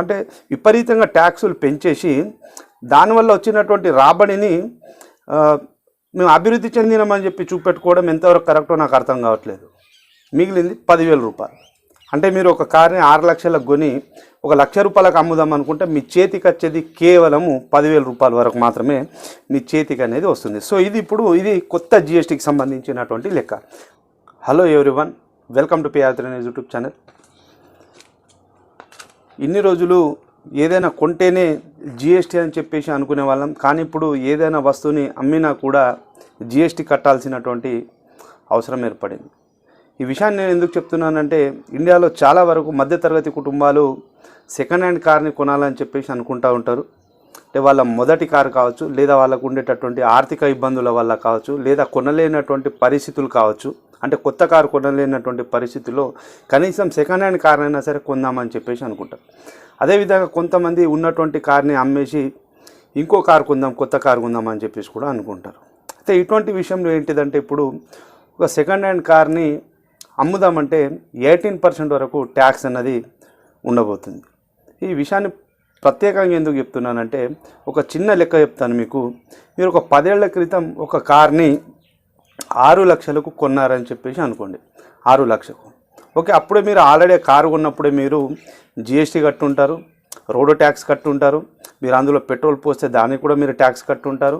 అంటే విపరీతంగా ట్యాక్సులు పెంచేసి దానివల్ల వచ్చినటువంటి రాబడిని మేము అభివృద్ధి చెందినామని చెప్పి చూపెట్టుకోవడం ఎంతవరకు కరెక్టో నాకు అర్థం కావట్లేదు. మిగిలింది పదివేల రూపాయలు. అంటే మీరు ఒక కార్ని ఆరు లక్షలకు కొని ఒక లక్ష రూపాయలకు అమ్ముదాం అనుకుంటే మీ చేతికి వచ్చేది కేవలము పదివేల రూపాయల వరకు మాత్రమే మీ చేతికి అనేది వస్తుంది. సో ఇది ఇప్పుడు ఇది కొత్త జిఎస్టీకి సంబంధించినటువంటి లెక్క. Hello everyone welcome to PR news YouTube channel ఇన్ని రోజులు ఏదైనా కొంటేనే జిఎస్టీ అని చెప్పేసి అనుకునే వాళ్ళం. కానీ ఇప్పుడు ఏదైనా వస్తువుని అమ్మినా కూడా జిఎస్టీ కట్టాల్సినటువంటి అవసరం ఏర్పడింది. ఈ విషయాన్ని నేను ఎందుకు చెప్తున్నానంటే ఇండియాలో చాలా వరకు మధ్యతరగతి కుటుంబాలు సెకండ్ హ్యాండ్ కార్ని కొనాలని చెప్పేసి అనుకుంటూ ఉంటారు. అంటే వాళ్ళ మొదటి కారు కావచ్చు లేదా వాళ్ళకు ఉండేటటువంటి ఆర్థిక ఇబ్బందుల వల్ల కావచ్చు లేదా కొనలేనటువంటి పరిస్థితులు కావచ్చు అంటే కొత్త కారు కొనలేనటువంటి పరిస్థితుల్లో కనీసం సెకండ్ హ్యాండ్ కార్ అయినా సరే కొందామని చెప్పేసి అనుకుంటారు. అదేవిధంగా కొంతమంది ఉన్నటువంటి కార్ని అమ్మేసి ఇంకో కారు కొందాం కొత్త కారు కొందాం అని చెప్పేసి కూడా అనుకుంటారు. అయితే ఇటువంటి విషయంలో ఏంటిదంటే ఇప్పుడు ఒక సెకండ్ హ్యాండ్ కార్ని అమ్ముదామంటే ఎయిటీన్ పర్సెంట్ వరకు ట్యాక్స్ అన్నది ఉండబోతుంది. ఈ విషయాన్ని ప్రత్యేకంగా ఎందుకు చెప్తున్నానంటే ఒక చిన్న లెక్క చెప్తాను మీకు. మీరు ఒక పదేళ్ళ క్రితం ఒక కార్ని ఆరు లక్షలకు కొన్నారని చెప్పేసి అనుకోండి. ఆరు లక్షకు. ఓకే అప్పుడే మీరు ఆల్రెడీ కారు కొన్నప్పుడే మీరు జిఎస్టీ కట్టుంటారు రోడ్డు ట్యాక్స్ కట్టుంటారు మీరు అందులో పెట్రోల్ పోస్తే దానికి కూడా మీరు ట్యాక్స్ కట్టుంటారు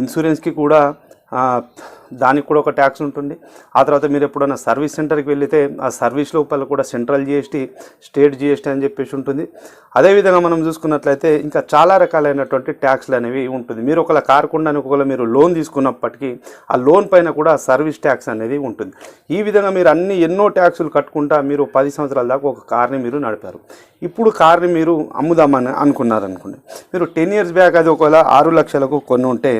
ఇన్సూరెన్స్కి కూడా దానికి కూడా ఒక ట్యాక్స్ ఉంటుంది. ఆ తర్వాత మీరు ఎప్పుడైనా సర్వీస్ సెంటర్కి వెళితే ఆ సర్వీస్ లోపల కూడా సెంట్రల్ జిఎస్టీ స్టేట్ జిఎస్టీ అని చెప్పేసి ఉంటుంది. అదేవిధంగా మనం చూసుకున్నట్లయితే ఇంకా చాలా రకాలైనటువంటి ట్యాక్స్లు అనేవి ఉంటుంది. మీరు ఒకవేళ కారు కొనడానికి ఒకవేళ మీరు లోన్ తీసుకున్నప్పటికీ ఆ లోన్ పైన కూడా సర్వీస్ ట్యాక్స్ అనేది ఉంటుంది. ఈ విధంగా మీరు అన్ని ఎన్నో ట్యాక్సులు కట్టుకుంటా మీరు పది సంవత్సరాల దాకా ఒక కార్ని మీరు నడిపారు. ఇప్పుడు కార్ని మీరు అమ్ముదామని అనుకున్నారు అనుకోండి మీరు టెన్ ఇయర్స్ బ్యాక్ అది ఒకవేళ ఆరు లక్షలకు కొన్ని ఉంటే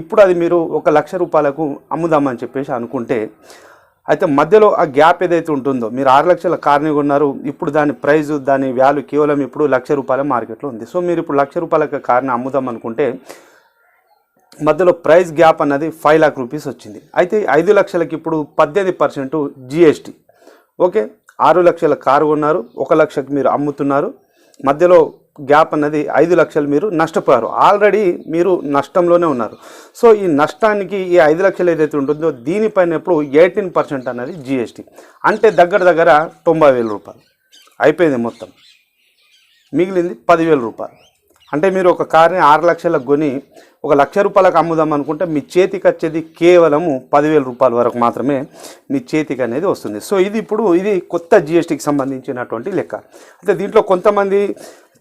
ఇప్పుడు అది మీరు ఒక లక్ష రూపాయలకు అమ్ముదామని చెప్పేసి అనుకుంటే అయితే మధ్యలో ఆ గ్యాప్ ఏదైతే ఉంటుందో మీరు ఆరు లక్షల కార్ని కొన్నారు ఇప్పుడు దాని ప్రైజ్ దాని వాల్యూ కేవలం ఇప్పుడు లక్ష రూపాయల మార్కెట్లో ఉంది. సో మీరు ఇప్పుడు లక్ష రూపాయలకి కార్ని అమ్ముదాం అనుకుంటే మధ్యలో ప్రైస్ గ్యాప్ అన్నది ఫైవ్ లాక్ రూపీస్ వచ్చింది. అయితే ఐదు లక్షలకి ఇప్పుడు పద్దెనిమిది పర్సెంట్ జిఎస్టీ. ఓకే? ఆరు లక్షల కారు కొన్నారు ఒక లక్షకి మీరు అమ్ముతున్నారు. మధ్యలో గ్యాప్ అన్నది ఐదు లక్షలు మీరు నష్టపోయారు. ఆల్రెడీ మీరు నష్టంలోనే ఉన్నారు. సో ఈ నష్టానికి ఈ ఐదు లక్షలు ఏదైతే ఉంటుందో దీనిపైన ఎప్పుడు ఎయిటీన్ పర్సెంట్ అన్నది జిఎస్టీ అంటే దగ్గర దగ్గర తొంభై వేల రూపాయలు. అయిపోయింది మొత్తం. మిగిలింది పదివేల రూపాయలు. అంటే మీరు ఒక కార్ని ఆరు లక్షలకు కొని ఒక లక్ష రూపాయలకు అమ్ముదాం అనుకుంటే మీ చేతికి వచ్చేది కేవలము పదివేల రూపాయల వరకు మాత్రమే మీ చేతికి అనేది వస్తుంది. సో ఇది ఇప్పుడు ఇది కొత్త జిఎస్టీకి సంబంధించినటువంటి లెక్క. అయితే దీంట్లో కొంతమంది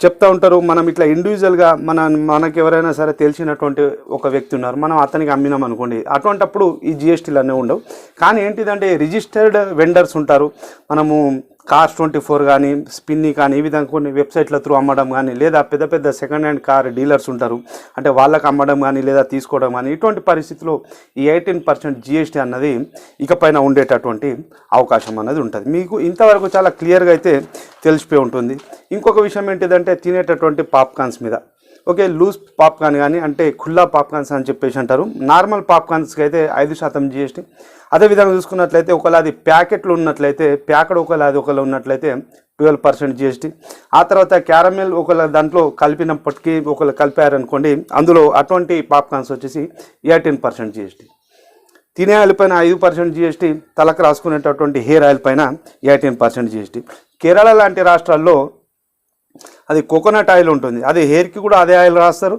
చెప్తా ఉంటారు మనం ఇట్లా ఇండివిజువల్గా మన మనకి ఎవరైనా సరే తెలిసినటువంటి ఒక వ్యక్తి ఉన్నారు. మనం అతనికి అమ్మినాం అనుకోండి. అటువంటప్పుడు ఈ జిఎస్టీలు అనేవి ఉండవు. కానీ ఏంటిదంటే రిజిస్టర్డ్ వెండర్స్ ఉంటారు. మనము కార్స్ ట్వంటీ ఫోర్ కానీ స్పిన్ని కానీ ఈ విధంగా కొన్ని వెబ్సైట్ల త్రూ అమ్మడం కానీ లేదా పెద్ద పెద్ద సెకండ్ హ్యాండ్ కార్ డీలర్స్ ఉంటారు. అంటే వాళ్ళకి అమ్మడం కానీ లేదా తీసుకోవడం కానీ ఇటువంటి పరిస్థితిలో ఈ ఎయిటీన్ పర్సెంట్ జిఎస్టీ అన్నది ఇకపైన ఉండేటటువంటి అవకాశం అన్నది ఉంటుంది. మీకు ఇంతవరకు చాలా క్లియర్గా అయితే తెలిసిపోయి ఉంటుంది. ఇంకొక విషయం ఏంటిదంటే తినేటటువంటి పాప్కార్న్స్ మీద. ఓకే లూజ్ పాప్కార్న్ కానీ అంటే ఖుల్లా పాప్కార్న్స్ అని చెప్పేసి అంటారు. నార్మల్ పాప్కార్న్స్కి అయితే ఐదు శాతం జిఎస్టీ అదేవిధంగా చూసుకున్నట్లయితే ఒకవేళ అది ప్యాకెట్లు ఉన్నట్లయితే ప్యాకెట్ ఒకవేళ అది ఒకవేళ ఉన్నట్లయితే ట్వెల్వ్ పర్సెంట్ జిఎస్టీ ఆ తర్వాత క్యారమెల్ ఒకవేళ దాంట్లో కలిపినప్పటికీ ఒకవేళ కలిపారనుకోండి అందులో అటువంటి పాప్కార్న్స్ వచ్చేసి ఎయిటీన్ పర్సెంట్ జిఎస్టీ తినే ఆయిల్ పైన ఐదు పర్సెంట్ జిఎస్టీ తలకు రాసుకునేటటువంటి హెయిర్ ఆయిల్ పైన ఎయిటీన్ పర్సెంట్ జిఎస్టీ కేరళ లాంటి రాష్ట్రాల్లో అది కోకోనట్ ఆయిల్ ఉంటుంది. అది హెయిర్కి కూడా అదే ఆయిల్ రాస్తారు.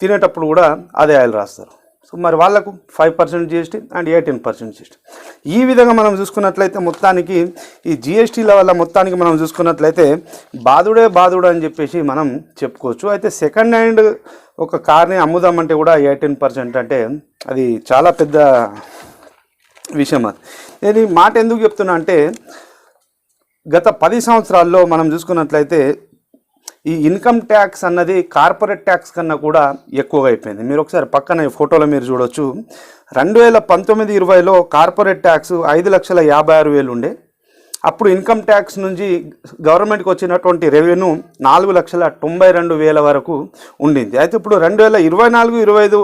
తినేటప్పుడు కూడా అదే ఆయిల్ రాస్తారు. సో మరి వాళ్ళకు five percent GST and eighteen percent GST. ఈ విధంగా మనం చూసుకున్నట్లయితే మొత్తానికి ఈ జిఎస్టీల వల్ల మొత్తానికి మనం చూసుకున్నట్లయితే బాధుడే బాధుడు అని చెప్పేసి మనం చెప్పుకోవచ్చు. అయితే సెకండ్ హ్యాండ్ ఒక కార్ని అమ్ముదామంటే కూడా ఎయిటీన్ పర్సెంట్ అంటే అది చాలా పెద్ద విషయం అది. నేను ఈ మాట ఎందుకు చెప్తున్నా అంటే గత పది సంవత్సరాల్లో మనం చూసుకున్నట్లయితే ఈ ఇన్కమ్ ట్యాక్స్ అన్నది కార్పొరేట్ ట్యాక్స్ కన్నా కూడా ఎక్కువగా అయిపోయింది. మీరు ఒకసారి పక్కన ఈ ఫోటోలో మీరు చూడొచ్చు. రెండు వేల పంతొమ్మిది ఇరవైలో కార్పొరేట్ ట్యాక్స్ ఐదు లక్షల యాభై ఆరు వేలు ఉండే. అప్పుడు ఇన్కమ్ ట్యాక్స్ నుంచి గవర్నమెంట్కి వచ్చినటువంటి రెవెన్యూ నాలుగు లక్షల తొంభై రెండు వేల వరకు ఉండింది. అయితే ఇప్పుడు రెండు వేల ఇరవై నాలుగు ఇరవై ఐదు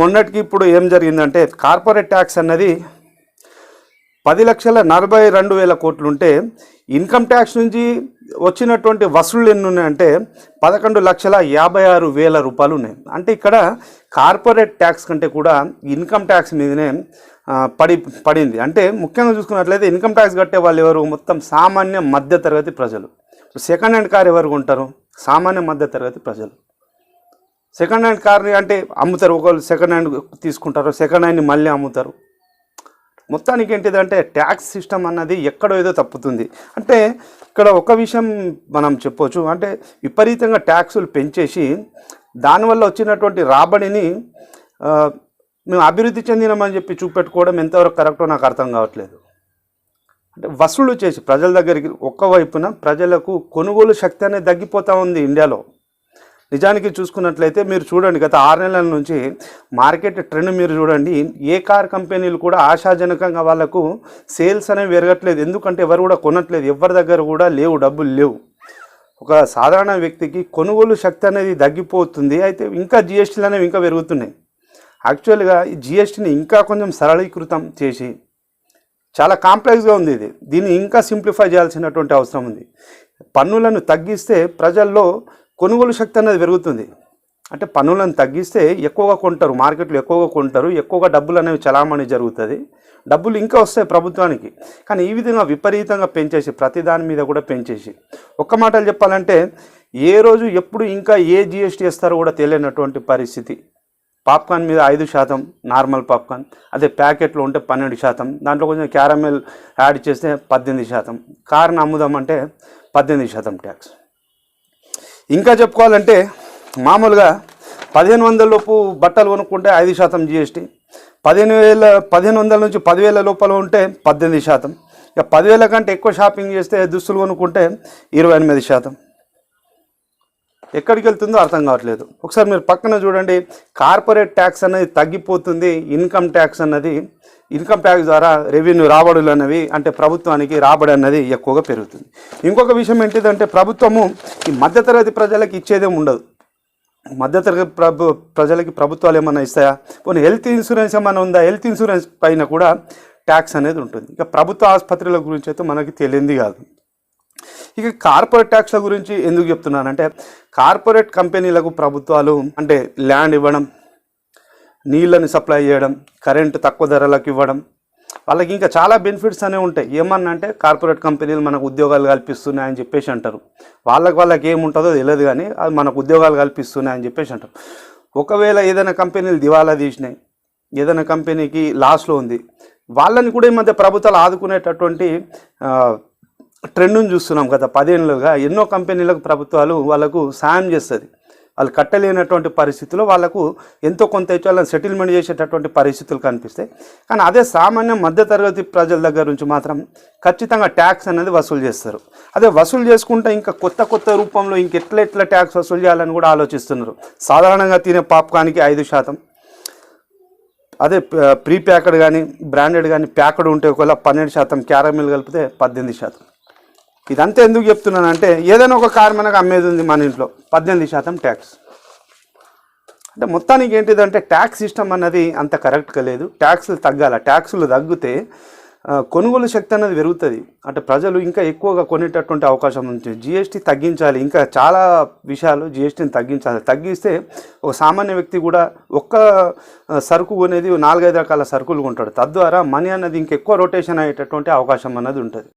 మొన్నటికి ఇప్పుడు ఏం జరిగిందంటే కార్పొరేట్ ట్యాక్స్ అన్నది పది లక్షల నలభై రెండు వేల కోట్లు ఉంటే ఇన్కమ్ ట్యాక్స్ నుంచి వచ్చినటువంటి వసూళ్ళు ఎన్ని ఉన్నాయంటే పదకొండు లక్షల యాభై ఆరు వేల రూపాయలు ఉన్నాయి. అంటే ఇక్కడ కార్పొరేట్ ట్యాక్స్ కంటే కూడా ఇన్కమ్ ట్యాక్స్ మీదనే పడి పడింది. అంటే ముఖ్యంగా చూసుకున్నట్లయితే ఇన్కమ్ ట్యాక్స్ కట్టే వాళ్ళు ఎవరు? మొత్తం సామాన్య మధ్య తరగతి ప్రజలు సెకండ్ హ్యాండ్ కార్ ఎవరు కొంటారు? సామాన్య మధ్య తరగతి ప్రజలు. సెకండ్ హ్యాండ్ కార్ని అంటే అమ్ముతారు. ఒకళ్ళు సెకండ్ హ్యాండ్ తీసుకుంటారు. సెకండ్ హ్యాండ్ని మళ్ళీ అమ్ముతారు. మొత్తానికి ఏంటిదంటే ట్యాక్స్ సిస్టమ్ అన్నది ఎక్కడో ఏదో తప్పుతుంది. అంటే ఇక్కడ ఒక విషయం మనం చెప్పొచ్చు. అంటే విపరీతంగా ట్యాక్సులు పెంచేసి దానివల్ల వచ్చినటువంటి రాబడిని మేము అభివృద్ధి చెందినామని చెప్పి చూపెట్టుకోవడం ఎంతవరకు కరెక్టో నాకు అర్థం కావట్లేదు. అంటే వసూలు చేసి ప్రజల దగ్గరికి ఒక్క వైపున ప్రజలకు కొనుగోలు శక్తి అనేది తగ్గిపోతూ ఉంది ఇండియాలో. నిజానికి చూసుకున్నట్లయితే మీరు చూడండి గత ఆరు నెలల నుంచి మార్కెట్ ట్రెండ్ మీరు చూడండి ఏ కార్ కంపెనీలు కూడా ఆశాజనకంగా వాళ్ళకు సేల్స్ అనేవి పెరగట్లేదు. ఎందుకంటే ఎవరు కూడా కొనట్లేదు. ఎవరి దగ్గర కూడా లేవు డబ్బులు లేవు. ఒక సాధారణ వ్యక్తికి కొనుగోలు శక్తి అనేది తగ్గిపోతుంది. అయితే ఇంకా జిఎస్టీలు అనేవి ఇంకా పెరుగుతున్నాయి. యాక్చువల్గా ఈ జిఎస్టీని ఇంకా కొంచెం సరళీకృతం చేసి చాలా కాంప్లెక్స్గా ఉంది ఇది. దీన్ని ఇంకా సింప్లిఫై చేయాల్సినటువంటి అవసరం ఉంది. పన్నులను తగ్గిస్తే ప్రజల్లో కొనుగోలు శక్తి అనేది పెరుగుతుంది. అంటే పన్నులను తగ్గిస్తే ఎక్కువగా కొంటారు మార్కెట్లో ఎక్కువగా కొంటారు ఎక్కువగా డబ్బులు అనేవి చలామణి జరుగుతుంది. డబ్బులు ఇంకా వస్తాయి ప్రభుత్వానికి. కానీ ఈ విధంగా విపరీతంగా పెంచేసి ప్రతి దాని మీద కూడా పెంచేసి. ఒక్క మాటలు చెప్పాలంటే ఏ రోజు ఎప్పుడు ఇంకా ఏ జిఎస్టీ ఇస్తారో కూడా తెలియనటువంటి పరిస్థితి. పాప్కార్న్ మీద ఐదు శాతం నార్మల్ పాప్కార్న్. అదే ప్యాకెట్లో ఉంటే పన్నెండు శాతం. దాంట్లో కొంచెం క్యారమెల్ యాడ్ చేస్తే పద్దెనిమిది శాతం. కార్ని అమ్ముదామంటే పద్దెనిమిది శాతం ట్యాక్స్. ఇంకా చెప్పుకోవాలంటే మామూలుగా పదిహేను వందల లోపు బట్టలు కొనుక్కుంటే ఐదు శాతం జిఎస్టీ పదిహేను వేల పదిహేను వందల నుంచి పదివేల లోపల ఉంటే పద్దెనిమిది శాతం. ఇక పదివేల కంటే ఎక్కువ షాపింగ్ చేస్తే దుస్తులు కొనుక్కుంటే ఇరవై ఎనిమిది శాతం. ఎక్కడికి వెళ్తుందో అర్థం కావట్లేదు. ఒకసారి మీరు పక్కన చూడండి కార్పొరేట్ ట్యాక్స్ అనేది తగ్గిపోతుంది ఇన్కమ్ ట్యాక్స్ అన్నది ఇన్కమ్ ట్యాక్స్ ద్వారా రెవెన్యూ రాబడులు అనేవి అంటే ప్రభుత్వానికి రాబడి అన్నది ఎక్కువగా పెరుగుతుంది. ఇంకొక విషయం ఏంటిదంటే ప్రభుత్వము ఈ మధ్యతరగతి ప్రజలకు ఇచ్చేదేం ఉండదు. మధ్యతరగతి ప్రభు ప్రజలకి ప్రభుత్వాలు ఏమైనా ఇస్తాయా? పోనీ హెల్త్ ఇన్సూరెన్స్ ఏమైనా ఉందా? హెల్త్ ఇన్సూరెన్స్ పైన కూడా ట్యాక్స్ అనేది ఉంటుంది. ఇక ప్రభుత్వ ఆసుపత్రుల గురించి అయితే మనకి తెలియంది కాదు. ఇక కార్పొరేట్ ట్యాక్స్ల గురించి ఎందుకు చెప్తున్నానంటే కార్పొరేట్ కంపెనీలకు ప్రభుత్వాలు అంటే ల్యాండ్ ఇవ్వడం నీళ్ళని సప్లై చేయడం కరెంటు తక్కువ ధరలకు ఇవ్వడం వాళ్ళకి ఇంకా చాలా బెనిఫిట్స్ అనేవి ఉంటాయి. ఏమన్నా అంటే కార్పొరేట్ కంపెనీలు మనకు ఉద్యోగాలు కల్పిస్తున్నాయని చెప్పేసి అంటారు. వాళ్ళకి వాళ్ళకి ఏముంటుందో తెలియదు కానీ అది మనకు ఉద్యోగాలు కల్పిస్తున్నాయని చెప్పేసి అంటారు. ఒకవేళ ఏదైనా కంపెనీలు దివాలా తీసినాయి ఏదైనా కంపెనీకి లాస్లో ఉంది వాళ్ళని కూడా ఈ మధ్య ప్రభుత్వాలు ఆదుకునేటటువంటి ట్రెండ్ను చూస్తున్నాం గత పదేళ్ళుగా. ఎన్నో కంపెనీలకు ప్రభుత్వాలు వాళ్ళకు సాయం చేస్తుంది. వాళ్ళు కట్టలేనటువంటి పరిస్థితుల్లో వాళ్ళకు ఎంతో కొంత ఇచ్చి వాళ్ళని సెటిల్మెంట్ చేసేటటువంటి పరిస్థితులు కనిపిస్తాయి. కానీ అదే సామాన్య మధ్యతరగతి ప్రజల దగ్గర నుంచి మాత్రం ఖచ్చితంగా ట్యాక్స్ అనేది వసూలు చేస్తారు. అదే వసూలు చేసుకుంటే ఇంకా కొత్త కొత్త రూపంలో ఇంకెట్లా ఎట్లా ట్యాక్స్ వసూలు చేయాలని కూడా ఆలోచిస్తున్నారు. సాధారణంగా తినే పాప్కాన్కి ఐదు శాతం. అదే ప్రీ ప్యాకెడ్ కానీ బ్రాండెడ్ కానీ ప్యాకెడ్ ఉంటే ఒకవేళ పన్నెండు శాతం క్యారమిల్ కలిపితే పద్దెనిమిది శాతం. ఇదంతా ఎందుకు చెప్తున్నానంటే ఏదైనా ఒక కారు మనకు అమ్మేది ఉంది మన ఇంట్లో పద్దెనిమిది శాతం ట్యాక్స్ అంటే మొత్తానికి ఏంటిదంటే ట్యాక్స్ సిస్టమ్ అన్నది అంత కరెక్ట్గా లేదు. ట్యాక్స్లు తగ్గాల. ట్యాక్సులు తగ్గితే కొనుగోలు శక్తి అనేది పెరుగుతుంది. అంటే ప్రజలు ఇంకా ఎక్కువగా కొనేటటువంటి అవకాశం ఉంది. జిఎస్టీ తగ్గించాలి. ఇంకా చాలా విషయాలు జిఎస్టీని తగ్గించాలి. తగ్గిస్తే ఒక సామాన్య వ్యక్తి కూడా ఒక్క సరుకు కొనేది నాలుగైదు రకాల సరుకులు కొంటాడు. తద్వారా మనీ అన్నది ఇంకెక్కువ రొటేషన్ అయ్యేటటువంటి అవకాశం అన్నది ఉంటుంది.